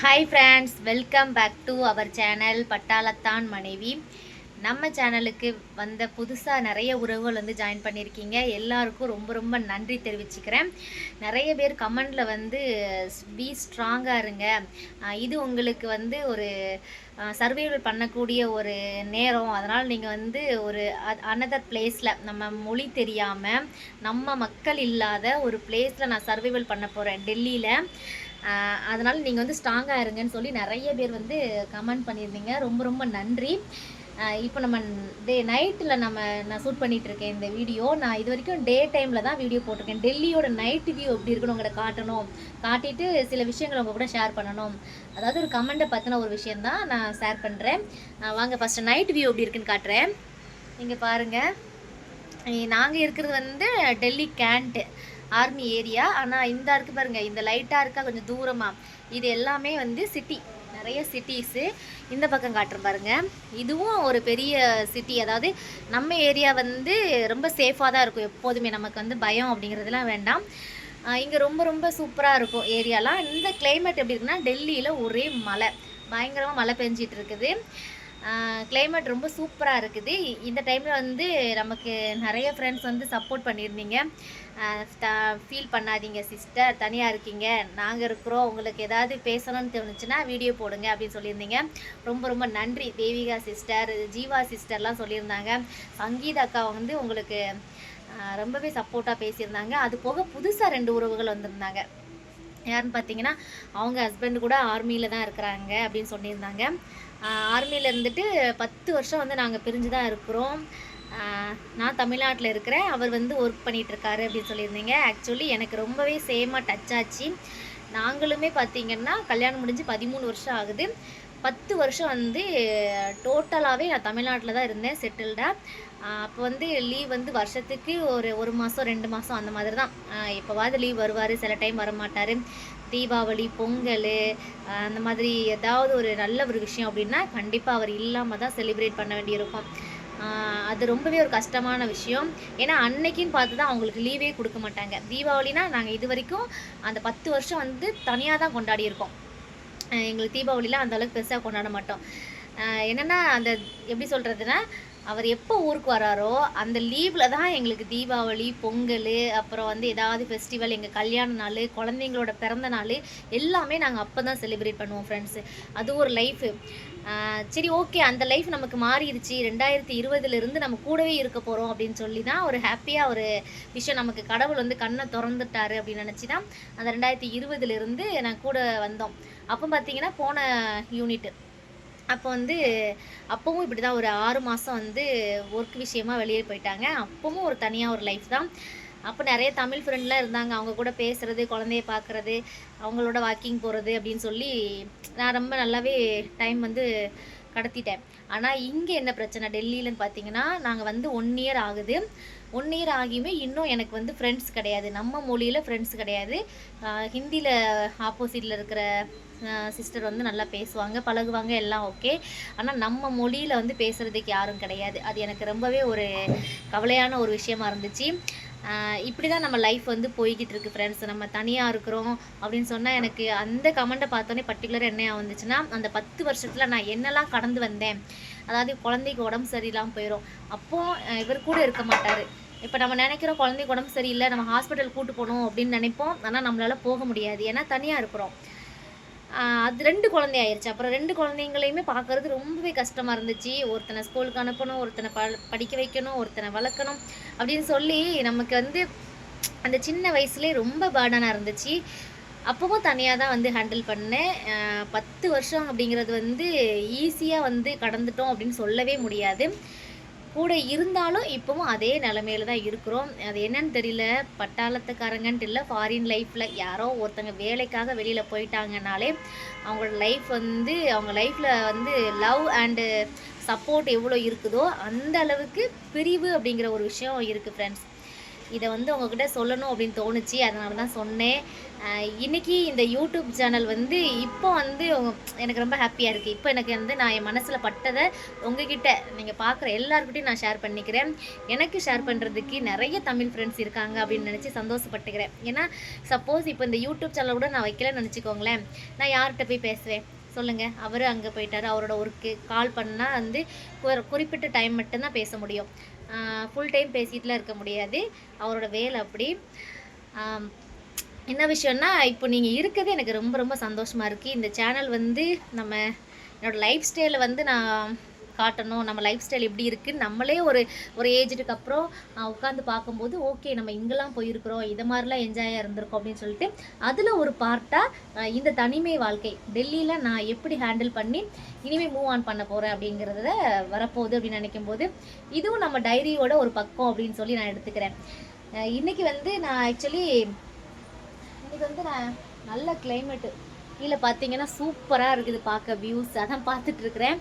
Hi friends welcome back to our channel பட்டாளத்தான் மனைவி. நம்ம சேனலுக்கு வந்த புதுசாக நிறைய உறவுகள் வந்து ஜாயின் பண்ணியிருக்கீங்க. எல்லாருக்கும் ரொம்ப ரொம்ப நன்றி தெரிவிச்சுக்கிறேன். நிறைய பேர் கமெண்டில் வந்து பி ஸ்ட்ராங்காக இருங்க. இது உங்களுக்கு வந்து ஒரு சர்வைவல் பண்ணக்கூடிய ஒரு நேரம். அதனால் நீங்கள் வந்து ஒரு அனதர் பிளேஸில் நம்ம மொழி தெரியாமல் நம்ம மக்கள் இல்லாத ஒரு பிளேஸில் நான் சர்வைவல் பண்ண போகிறேன் டெல்லியில். அதனால் நீங்கள் வந்து ஸ்ட்ராங்காக இருங்கன்னு சொல்லி நிறைய பேர் வந்து கமெண்ட் பண்ணியிருந்தீங்க. ரொம்ப ரொம்ப நன்றி. இப்போ நம்ம டே நைட்டில் நம்ம நான் ஷூட் பண்ணிகிட்டு இருக்கேன் இந்த வீடியோ நான் இது வரைக்கும் டே டைமில் தான் வீடியோ போட்டிருக்கேன். டெல்லியோட நைட் வியூ எப்படி இருக்குன்னு உங்களை காட்டணும். காட்டிட்டு சில விஷயங்களை உங்கள் கூட ஷேர் பண்ணணும். அதாவது ஒரு கமெண்ட்டை பற்றின ஒரு விஷயந்தான் நான் ஷேர் பண்ணுறேன் வாங்க ஃபஸ்ட்டு நைட் வியூ எப்படி இருக்குன்னு காட்டுறேன். இங்கே பாருங்கள் நாங்கள் இருக்கிறது வந்து டெல்லி கேண்ட்டு ஆர்மி ஏரியா. ஆனால் இந்த இருக்கு பாருங்கள் இந்த லைட்டாக இருக்கா கொஞ்சம் தூரமாக இது எல்லாமே வந்து சிட்டி நிறைய சிட்டிஸு இந்த பக்கம் காட்டுற பாருங்க. இதுவும் ஒரு பெரிய சிட்டி அதாவது நம்ம ஏரியா வந்து ரொம்ப சேஃபாக தான் இருக்கும். எப்போதுமே நமக்கு வந்து பயம் அப்படிங்கிறதுலாம் வேண்டாம். இங்கே ரொம்ப ரொம்ப சூப்பராக இருக்கும் ஏரியாலாம் இந்த கிளைமேட் எப்படி இருக்குன்னா டெல்லியில் ஒரே மழை. பயங்கரமாக மழை பெஞ்சிட்டு இருக்குது. கிளைமேட் ரொம்ப சூப்பராக இருக்குது. இந்த டைமில் வந்து நமக்கு நிறைய ஃப்ரெண்ட்ஸ் வந்து சப்போர்ட் பண்ணியிருந்தீங்க. ஃபீல் பண்ணாதீங்க சிஸ்டர் தனியாக இருக்கீங்க. நாங்கள் இருக்கிறோம். உங்களுக்கு ஏதாவது பேசணும்னு தோணுச்சுன்னா வீடியோ போடுங்க அப்படின்னு சொல்லியிருந்தீங்க. ரொம்ப ரொம்ப நன்றி. தேவிகா சிஸ்டர் ஜீவா சிஸ்டர்லாம் சொல்லியிருந்தாங்க. சங்கீதா அக்கா வந்து உங்களுக்கு ரொம்பவே சப்போர்ட்டாக பேசியிருந்தாங்க. அது போக புதுசாக ரெண்டு உறவுகள் வந்திருந்தாங்க. யாருன்னு பார்த்தீங்கன்னா அவங்க ஹஸ்பண்ட் கூட ஆர்மியில் தான் இருக்கிறாங்க அப்படின்னு சொல்லியிருந்தாங்க. ஆர்மியில் இருந்துட்டு பத்து வருஷம் வந்து நாங்கள் பிரிஞ்சு தான் இருக்கிறோம் நான் தமிழ்நாட்டில் இருக்கிறேன். அவர் வந்து ஒர்க் பண்ணிகிட்ருக்காரு அப்படின்னு சொல்லியிருந்தீங்க. ஆக்சுவலி எனக்கு ரொம்பவே சேமாக டச் ஆச்சு. நாங்களுமே பார்த்தீங்கன்னா கல்யாணம் முடிஞ்சு பதிமூணு வருஷம் ஆகுது. பத்து வருஷம் வந்து டோட்டலாகவே நான் தமிழ்நாட்டில் தான் இருந்தேன் செட்டில்டாக அப்போ வந்து லீவ் வந்து வருஷத்துக்கு ஒரு ஒரு மாதம் ரெண்டு மாதம் அந்த மாதிரி தான் எப்போவாவது லீவ் வருவார் சில டைம் வரமாட்டார். தீபாவளி பொங்கல் அந்த மாதிரி ஏதாவது ஒரு நல்ல ஒரு விஷயம் அப்படின்னா கண்டிப்பாக அவர் இல்லாமல் தான் செலிப்ரேட் பண்ண வேண்டியிருக்கும். அது ரொம்பவே ஒரு கஷ்டமான விஷயம். ஏன்னா அன்னைக்குன்னு பார்த்து தான் அவங்களுக்கு லீவே கொடுக்க மாட்டாங்க. தீபாவளினா நாங்கள் இது வரைக்கும் அந்த பத்து வருஷம் வந்து தனியாக தான் கொண்டாடியிருக்கோம். எங்களுக்கு தீபாவளிலாம் அந்தளவுக்கு பெருசாக கொண்டாட மாட்டோம். என்னென்னா என்னன்னா அந்த எப்படி சொல்கிறதுனா அவர் எப்போ ஊருக்கு வராரோ அந்த லீவில் தான் எங்களுக்கு தீபாவளி பொங்கல் அப்புறம் வந்து ஏதாவது ஃபெஸ்டிவல் எங்கள் கல்யாண நாள் குழந்தைங்களோட பிறந்த நாள் எல்லாமே நாங்கள் அப்போ தான் செலிப்ரேட் பண்ணுவோம் ஃப்ரெண்ட்ஸு அது ஒரு லைஃபு சரி ஓகே அந்த லைஃப் நமக்கு மாறிடுச்சு. ரெண்டாயிரத்தி இருபதுலேருந்து நம்ம கூடவே இருக்க போகிறோம் அப்படின்னு சொல்லி தான் ஒரு ஹாப்பியாக ஒரு விஷயம். நமக்கு கடவுள் வந்து கண்ணை திறந்துட்டாரு அப்படின்னு நினச்சி தான் அந்த ரெண்டாயிரத்தி இருபதுலேருந்து நான் கூட வந்தோம். அப்போ பார்த்தீங்கன்னா போன யூனிட் அப்போ வந்து அப்போவும் இப்படி தான் ஒரு ஆறு மாதம் வந்து ஒர்க் விஷயமா வெளியே போயிட்டாங்க. அப்போவும் ஒரு தனியாக ஒரு லைஃப் தான். அப்போ நிறைய தமிழ் ஃப்ரெண்ட்லாம் இருந்தாங்க. அவங்க கூட பேசுகிறது குழந்தைய பார்க்குறது அவங்களோட வாக்கிங் போகிறது அப்படின்னு சொல்லி நான் ரொம்ப நல்லாவே டைம் வந்து கடத்திட்டேன். ஆனால் இங்கே என்ன பிரச்சனை? டெல்லியிலன்னு பார்த்தீங்கன்னா நாங்கள் வந்து ஒன் இயர் ஆகுது. ஒன் இயர் ஆகியுமே இன்னும் எனக்கு வந்து ஃப்ரெண்ட்ஸ் கிடையாது. நம்ம மொழியில் ஃப்ரெண்ட்ஸ் கிடையாது. ஹிந்தியில் ஆப்போசிட்டில் இருக்கிற சிஸ்டர் வந்து நல்லா பேசுவாங்க பழகுவாங்க எல்லாம் ஓகே ஆனால் நம்ம மொழியில் வந்து பேசுகிறதுக்கு யாரும் கிடையாது. அது எனக்கு ரொம்பவே ஒரு கவலையான ஒரு விஷயமா இருந்துச்சு. இப்படி தான் நம்ம லைஃப் வந்து போய்கிட்டு இருக்கு ஃப்ரெண்ட்ஸ் நம்ம தனியாக இருக்கிறோம் அப்படின்னு சொன்னால் எனக்கு அந்த கமெண்ட்டை பார்த்தோன்னே பர்டிகுலர் என்ன வந்துச்சுன்னா அந்த பத்து வருஷத்தில் நான் என்னெல்லாம் கடந்து வந்தேன் அதாவது குழந்தைக்கு உடம்பு சரியில்லாமல் போயிடும் அப்போ இவர் கூட இருக்க மாட்டார். இப்போ நம்ம நினைக்கிறோம் குழந்தைக்கு உடம்பு சரியில்லை நம்ம ஹாஸ்பிட்டல் கூட்டு போகணும் அப்படின்னு நினைப்போம். ஆனால் நம்மளால் போக முடியாது. ஏன்னா தனியாக இருக்கிறோம். அது ரெண்டு குழந்தை ஆயிடுச்சு அப்புறம் ரெண்டு குழந்தைங்களையுமே பார்க்கறது ரொம்பவே கஷ்டமாக இருந்துச்சு. ஒருத்தனை ஸ்கூலுக்கு அனுப்பணும் ஒருத்தனை ப படிக்க வைக்கணும் ஒருத்தனை வளர்க்கணும் அப்படின்னு சொல்லி நமக்கு வந்து அந்த சின்ன வயசுலேயே ரொம்ப பேர்டனாக இருந்துச்சு. அப்பவும் தனியாக தான் வந்து ஹேண்டில் பண்ணேன். பத்து வருஷம் அப்படிங்கிறது வந்து ஈஸியாக வந்து கடந்துட்டோம் அப்படின்னு சொல்லவே முடியாது. கூட இருந்தாலும் இப்போவும் அதே நிலமையில தான் இருக்கிறோம். அது என்னன்னு தெரியல பட்டாளத்துக்காரங்கன்ட்டு இல்லை ஃபாரின் லைஃப்பில் யாரோ ஒருத்தங்க வேலைக்காக வெளியில் போயிட்டாங்கனாலே அவங்களோட லைஃப் வந்து அவங்க லைஃப்பில் வந்து லவ் அண்டு சப்போர்ட் எவ்வளோ இருக்குதோ அந்த அளவுக்கு பிரிவு அப்படிங்கிற ஒரு விஷயம் இருக்குது ஃப்ரெண்ட்ஸ் இதை வந்து உங்ககிட்ட சொல்லணும் அப்படின்னு தோணுச்சு. அதனால தான் சொன்னேன். இன்றைக்கி இன்னைக்கு இந்த யூடியூப் சேனல் வந்து இப்போ வந்து எனக்கு ரொம்ப ஹாப்பியாக இருக்குது இப்போ எனக்கு வந்து நான் என் மனசில் பட்டதை உங்ககிட்ட நீங்கள் பார்க்குற எல்லாருக்கிட்டையும் நான் ஷேர் பண்ணிக்கிறேன். எனக்கு ஷேர் பண்ணுறதுக்கு நிறைய தமிழ் ஃப்ரெண்ட்ஸ் இருக்காங்க அப்படின்னு நினச்சி சந்தோஷப்பட்டுக்கிறேன். ஏன்னா சப்போஸ் இப்போ இந்த யூடியூப் சேனல் கூட நான் வைக்கலன்னு நினச்சிக்கோங்களேன். நான் யார்கிட்ட போய் பேசுவேன்? சொல்லுங்கள் அவர் அங்கே போயிட்டார். அவரோட ஒர்க்கு. கால் பண்ணால் வந்து குறிப்பிட்ட டைம் மட்டும்தான் பேச முடியும். ஃபுல் டைம் பேசிட்டுலாம் இருக்க முடியாது. அவரோட வேலை அப்படி. என்ன விஷயம்னா இப்போ நீங்கள் இருக்கிறது எனக்கு ரொம்ப ரொம்ப சந்தோஷமாக இருக்குது இந்த சேனல் வந்து நம்ம என்னோடய லைஃப் ஸ்டைலை வந்து நான் காட்டணும் நம்ம லைஃப் ஸ்டைல் எப்படி இருக்குன்னு நம்மளே ஒரு ஒரு ஏஜுக்கு அப்புறம் உட்காந்து பார்க்கும்போது ஓகே நம்ம இங்கெல்லாம் போயிருக்கிறோம் இதை மாதிரிலாம் என்ஜாயாக இருந்திருக்கோம் அப்படின்னு சொல்லிட்டு அதில் ஒரு பார்ட்டாக இந்த தனிமை வாழ்க்கை டெல்லியில் நான் எப்படி ஹேண்டில் பண்ணி இனிமேல் மூவ் ஆன் பண்ண போகிறேன் அப்படிங்கிறத வரப்போகுது அப்படின்னு நினைக்கும் போது இதுவும் நம்ம டைரியோட ஒரு பக்கம் அப்படின்னு சொல்லி நான் எடுத்துக்கிறேன். இன்றைக்கி வந்து நான் ஆக்சுவலி இன்றைக்கி வந்து நான் நல்ல கிளைமேட்டு கீழே பார்த்தீங்கன்னா சூப்பராக இருக்குது பார்க்க வியூஸ் அதான் பார்த்துட்ருக்குறேன்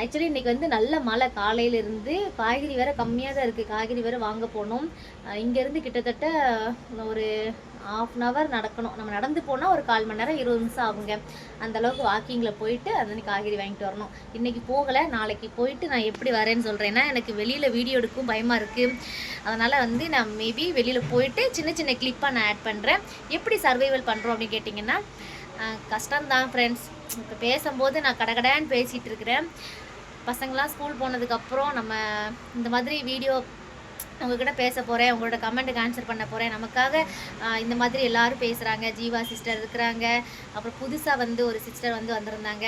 ஆக்சுவலி இன்றைக்கி வந்து நல்ல மழை. காலையிலேருந்து காய்கறி வேற கம்மியாக தான் இருக்குது காய்கறி வேற வாங்க போகணும் இங்கேருந்து கிட்டத்தட்ட ஒரு ஆஃப் அன் ஹவர் நடக்கணும். நம்ம நடந்து போனால் ஒரு கால் மணி நேரம் இருபது நிமிஷம் ஆகுங்க. அந்தளவுக்கு வாக்கிங்கில் போயிட்டு அந்த காய்கறி வாங்கிட்டு வரணும். இன்றைக்கி போகலை. நாளைக்கு போயிட்டு நான் எப்படி வரேன்னு சொல்கிறேன்னா எனக்கு வெளியில் வீடியோ எடுக்கும் பயமாக இருக்குது அதனால் வந்து நான் மேபி வெளியில் போயிட்டு சின்ன சின்ன கிளிப்பாக நான் ஆட் பண்ணுறேன் எப்படி சர்வைவல் பண்ணுறோம் அப்படின்னு கேட்டிங்கன்னா கஷ்டம்தான் ஃப்ரெண்ட்ஸ் இப்போ பேசும்போது நான் கடகடான்னு பேசிகிட்டு இருக்கிறேன். பசங்களாம் ஸ்கூல் போனதுக்கப்புறம் நம்ம இந்த மாதிரி வீடியோ உங்ககிட்ட பேச போகிறேன் உங்களோட கமெண்ட்டுக்கு ஆன்சர் பண்ண போகிறேன் நமக்காக இந்த மாதிரி எல்லாரும் பேசுகிறாங்க ஜீவா சிஸ்டர் இருக்கிறாங்க. அப்புறம் புதுசாக வந்து ஒரு சிஸ்டர் வந்து வந்திருந்தாங்க.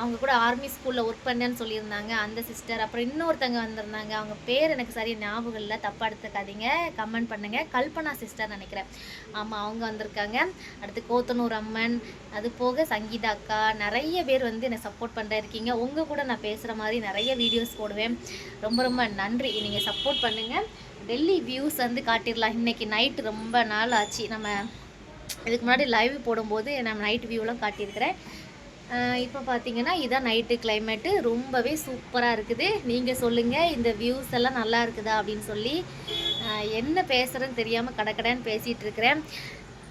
அவங்க கூட ஆர்மி ஸ்கூலில் ஒர்க் பண்ணேன்னு சொல்லியிருந்தாங்க. அந்த சிஸ்டர் அப்புறம் இன்னொருத்தங்க வந்திருந்தாங்க. அவங்க பேர் எனக்கு சரியாக ஞாபகம் இல்லை. தப்பாக எடுத்துக்காதீங்க. கமெண்ட் பண்ணுங்கள் கல்பனா சிஸ்டர் நினைக்கிறேன். ஆமாம் அவங்க வந்திருக்காங்க. அடுத்து கோத்தனூர் அம்மன் அது போக சங்கீதா அக்கா. நிறைய பேர் வந்து என்னை சப்போர்ட் பண்ணுற இருக்கீங்க. உங்கள் கூட நான் பேசுகிற மாதிரி நிறைய வீடியோஸ் போடுவேன். ரொம்ப ரொம்ப நன்றி. நீங்கள் சப்போர்ட் பண்ணுங்கள் டெல்லி வியூஸ் வந்து காட்டிடலாம். இன்றைக்கி நைட்டு ரொம்ப நாள் ஆச்சு. நம்ம இதுக்கு முன்னாடி லைவ் போடும்போது நம்ம நைட் வியூலாம் காட்டியிருக்கிறேன். இப்போ பார்த்தீங்கன்னா இதான் நைட்டு கிளைமேட்டு ரொம்பவே சூப்பராக இருக்குது. நீங்கள் சொல்லுங்கள் இந்த வியூஸ் எல்லாம் நல்லா இருக்குதா அப்படின்னு சொல்லி என்ன பேசுகிறேன்னு தெரியாமல் கடக்கடன்னு பேசிகிட்டு இருக்கிறேன்.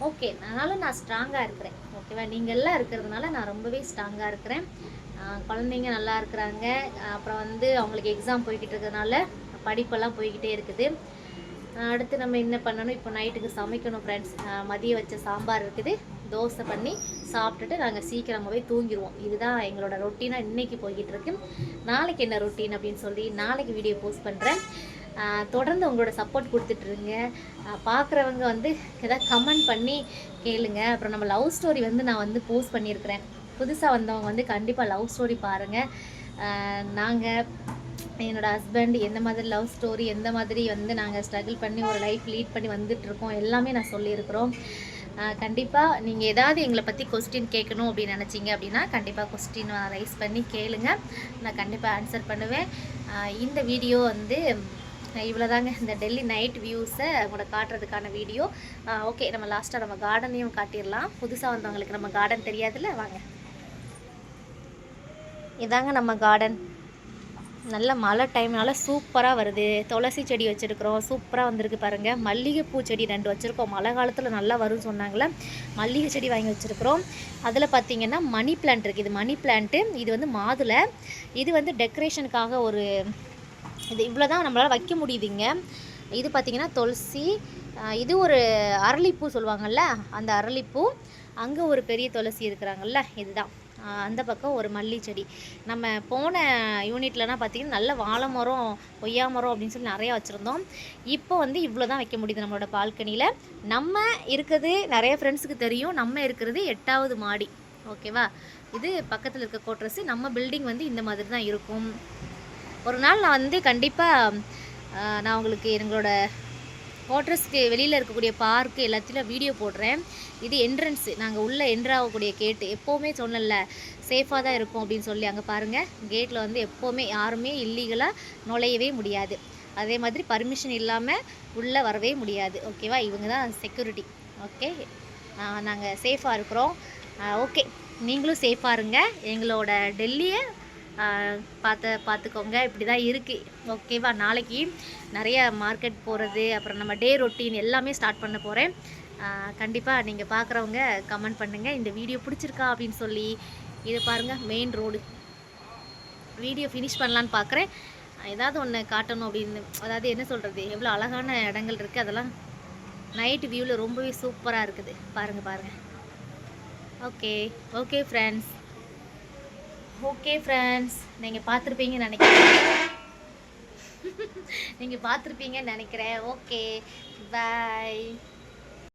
ஓகே அதனால நான் ஸ்ட்ராங்காக இருக்கிறேன். ஓகேவா நீங்கள் எல்லாம் இருக்கிறதுனால நான் ரொம்பவே ஸ்ட்ராங்காக இருக்கிறேன். குழந்தைங்க நல்லா இருக்கிறாங்க. அப்புறம் வந்து அவங்களுக்கு எக்ஸாம் போய்கிட்டு இருக்கிறதுனால படிப்பெல்லாம் போய்கிட்டே இருக்குது. அடுத்து நம்ம என்ன பண்ணணும்? இப்போ நைட்டுக்கு சமைக்கணும் ஃப்ரெண்ட்ஸ் மதியம் வச்ச சாம்பார் இருக்குது. தோசை பண்ணி சாப்பிட்டுட்டு நாங்கள் சீக்கிரமாகவே தூங்கிடுவோம் இதுதான் எங்களோட ரொட்டீனாக இன்றைக்கி போய்கிட்டு இருக்கு நாளைக்கு என்ன ரொட்டீன் அப்படின்னு சொல்லி நாளைக்கு வீடியோ போஸ்ட் பண்ணுறேன் தொடர்ந்து உங்களோட சப்போர்ட் கொடுத்துட்ருங்க பார்க்குறவங்க வந்து ஏதாவது கமெண்ட் பண்ணி கேளுங்க. அப்புறம் நம்ம லவ் ஸ்டோரி வந்து நான் வந்து போஸ்ட் பண்ணியிருக்கிறேன். புதுசாக வந்தவங்க வந்து கண்டிப்பாக லவ் ஸ்டோரி பாருங்கள் நாங்கள் என்னோடய ஹஸ்பண்ட் எந்த மாதிரி லவ் ஸ்டோரி எந்த மாதிரி வந்து நாங்கள் ஸ்ட்ரகிள் பண்ணி ஒரு லைஃப் லீட் பண்ணி வந்துட்டுருக்கோம். எல்லாமே நான் சொல்லியிருக்கிறோம். கண்டிப்பாக நீங்கள் ஏதாவது எங்களை பற்றி கொஸ்டின் கேட்கணும் அப்படின்னு நினச்சிங்க அப்படின்னா கண்டிப்பாக கொஸ்டின் ரைஸ் பண்ணி கேளுங்க. நான் கண்டிப்பாக ஆன்சர் பண்ணுவேன். இந்த வீடியோ வந்து இவ்வளோதாங்க இந்த டெல்லி நைட் வியூஸை உங்களை காட்டுறதுக்கான வீடியோ ஓகே நம்ம லாஸ்ட்டாக நம்ம கார்டனையும் காட்டிடலாம். புதுசாக வந்தவங்களுக்கு நம்ம கார்டன் தெரியாதுல்ல? வாங்க. இதாங்க நம்ம கார்டன் நல்ல மழை டைம்னால சூப்பராக வருது. துளசி செடி வச்சுருக்குறோம். சூப்பராக வந்திருக்கு பாருங்கள் மல்லிகைப்பூ செடி ரெண்டு வச்சுருக்கோம். மழை காலத்தில் நல்லா வரும்னு சொன்னாங்களே மல்லிகை செடி வாங்கி வச்சுருக்குறோம். அதில் பார்த்தீங்கன்னா மணி பிளான்ட் இருக்குது இது மணி பிளான்ட்டு இது வந்து மாதுளை. இது வந்து டெக்கரேஷனுக்காக ஒரு இது இவ்வளோ தான் நம்மளால் வைக்க முடியுதுங்க. இது பார்த்தீங்கன்னா துளசி இது ஒரு அரளிப்பூ சொல்லுவாங்கள்ல அந்த அரளிப்பூ. அங்கே ஒரு பெரிய துளசி இருக்கிறாங்கல்ல இதுதான். அந்த பக்கம் ஒரு மல்லி செடி. நம்ம போன யூனிட்லலாம் பார்த்தீங்கன்னா நல்ல வாழை மரம் கொய்யா மரம் அப்படின்னு சொல்லி நிறையா வச்சுருந்தோம். இப்போ வந்து இவ்வளோ தான் வைக்க முடியுது நம்மளோட பால்கனியில். நம்ம இருக்கிறது நிறைய ஃப்ரெண்ட்ஸுக்கு தெரியும். நம்ம இருக்கிறது எட்டாவது மாடி. ஓகேவா? இது பக்கத்தில் இருக்க கோட்ரஸு. நம்ம பில்டிங் வந்து இந்த மாதிரி தான் இருக்கும். ஒரு நாள் நான் வந்து கண்டிப்பாக நான் உங்களுக்கு எங்களோட குவார்ட்டர்ஸ்க்கு வெளியில் இருக்கக்கூடிய பார்க்கு எல்லாத்திலும் வீடியோ போடுறேன். இது என்ட்ரன்ஸு நாங்கள் உள்ளே என்ட்ராகக்கூடிய கேட்டு எப்போவுமே சொன்னல சேஃபாக தான் இருக்கும் அப்படின்னு சொல்லி அங்கே பாருங்கள் கேட்டில் வந்து எப்போவுமே யாருமே இல்லீகலாக நுழையவே முடியாது. அதே மாதிரி பர்மிஷன் இல்லாமல் உள்ளே வரவே முடியாது. ஓகேவா இவங்க தான் செக்யூரிட்டி ஓகே நாங்கள் சேஃபாக இருக்கிறோம். ஓகே நீங்களும் சேஃபாக இருங்க. எங்களோட டெல்லியை பார்த்து பார்த்துக்கோங்க. இப்படி தான் இருக்குது ஓகேவா நாளைக்கு நிறைய மார்க்கெட் போகிறது அப்புறம் நம்ம டே ரொட்டீன் எல்லாமே ஸ்டார்ட் பண்ண போகிறேன் கண்டிப்பாக நீங்கள் பார்க்குறவங்க கமெண்ட் பண்ணுங்கள் இந்த வீடியோ பிடிச்சிருக்கா அப்படின்னு சொல்லி இது பாருங்கள் மெயின் ரோடு வீடியோ ஃபினிஷ் பண்ணலான்னு பார்க்குறேன் ஏதாவது ஒன்று காட்டணும் அப்படின்னு அதாவது என்ன சொல்கிறது எவ்வளோ அழகான இடங்கள் இருக்குது அதெல்லாம் நைட் வியூவில் ரொம்பவே சூப்பராக இருக்குது. பாருங்கள் பாருங்கள் okay okay friends okay friends நீங்கள் பார்த்துருப்பீங்கன்னு நினைக்கிறேன். நீங்கள் பார்த்துருப்பீங்கன்னு நினைக்கிறேன். Okay bye